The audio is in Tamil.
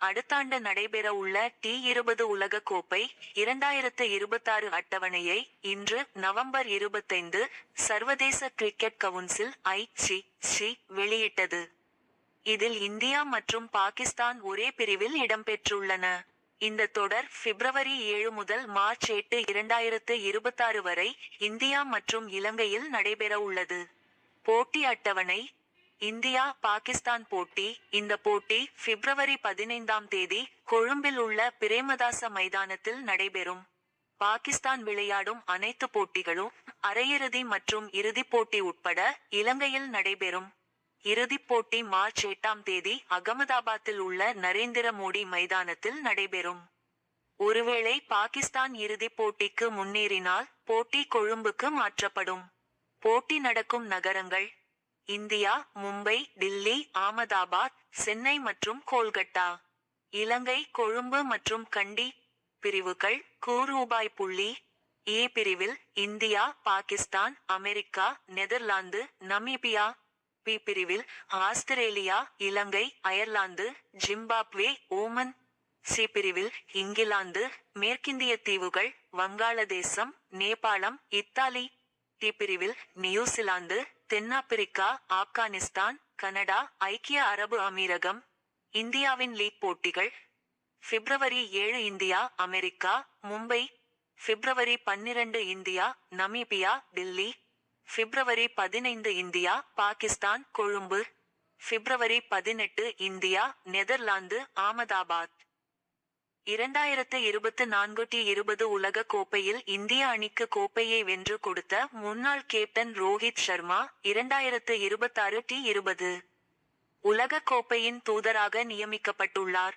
அடுத்தாண்டு நடைபெற உள்ள டி இருபது உலக கோப்பை இரண்டாயிரத்து இருபத்தாறு அட்டவணையை இன்று நவம்பர் இருபத்தைந்து சர்வதேச cricket council I C C வெளியிட்டது. இதில் இந்தியா மற்றும் பாகிஸ்தான் ஒரே பிரிவில் இடம்பெற்றுள்ளன. இந்த தொடர் பிப்ரவரி ஏழு முதல் மார்ச் எட்டு இரண்டாயிரத்து இருபத்தாறு வரை இந்தியா மற்றும் இலங்கையில் நடைபெற உள்ளது. போட்டி அட்டவணை இந்தியா பாகிஸ்தான் போட்டி. இந்த போட்டி பிப்ரவரி பதினைந்தாம் தேதி கொழும்பில் உள்ள பிரேமதாச மைதானத்தில் நடைபெறும். பாகிஸ்தான் விளையாடும் அனைத்து போட்டிகளும் அரையிறுதி மற்றும் இறுதிப் போட்டி உட்பட இலங்கையில் நடைபெறும். இறுதிப் போட்டி மார்ச் எட்டாம் தேதி அகமதாபாத்தில் உள்ள நரேந்திர மோடி மைதானத்தில் நடைபெறும். ஒருவேளை பாகிஸ்தான் இறுதிப் போட்டிக்கு முன்னேறினால் போட்டி கொழும்புக்கு மாற்றப்படும். போட்டி நடக்கும் நகரங்கள் இந்தியா மும்பை டில்லி ஆமதாபாத் சென்னை மற்றும் கோல்கட்டா. இலங்கை கொழும்பு மற்றும் கண்டி பிரிவுகள் கூரூபாய் புள்ளி ஏ பிரிவில் India Pakistan America Netherlands Namibia B பிரிவில் Australia Ilangai Ireland Zimbabwe Oman C பிரிவில் இங்கிலாந்து மேற்கிந்திய தீவுகள் வங்காளதேசம் நேபாளம் இத்தாலி டி பிரிவில் நியூசிலாந்து தென்னாப்பிரிக்கா ஆப்கானிஸ்தான் கனடா ஐக்கிய அரபு அமீரகம் இந்தியாவின் லீக் போட்டிகள் பிப்ரவரி ஏழு இந்தியா அமெரிக்கா மும்பை பிப்ரவரி பன்னிரண்டு இந்தியா நமீபியா டில்லி பிப்ரவரி பதினைந்து இந்தியா பாகிஸ்தான் கொழும்பு பிப்ரவரி பதினெட்டு இந்தியா நெதர்லாந்து ஆமதாபாத் இரண்டாயிரத்து இருபத்து நான்கு டி இருபது உலக கோப்பையில் இந்திய அணிக்கு கோப்பையை வென்று கொடுத்த முன்னாள் கேப்டன் ரோஹித் சர்மா இரண்டாயிரத்து இருபத்தாறு டி இருபது உலக கோப்பையின் தூதராக நியமிக்கப்பட்டுள்ளார்.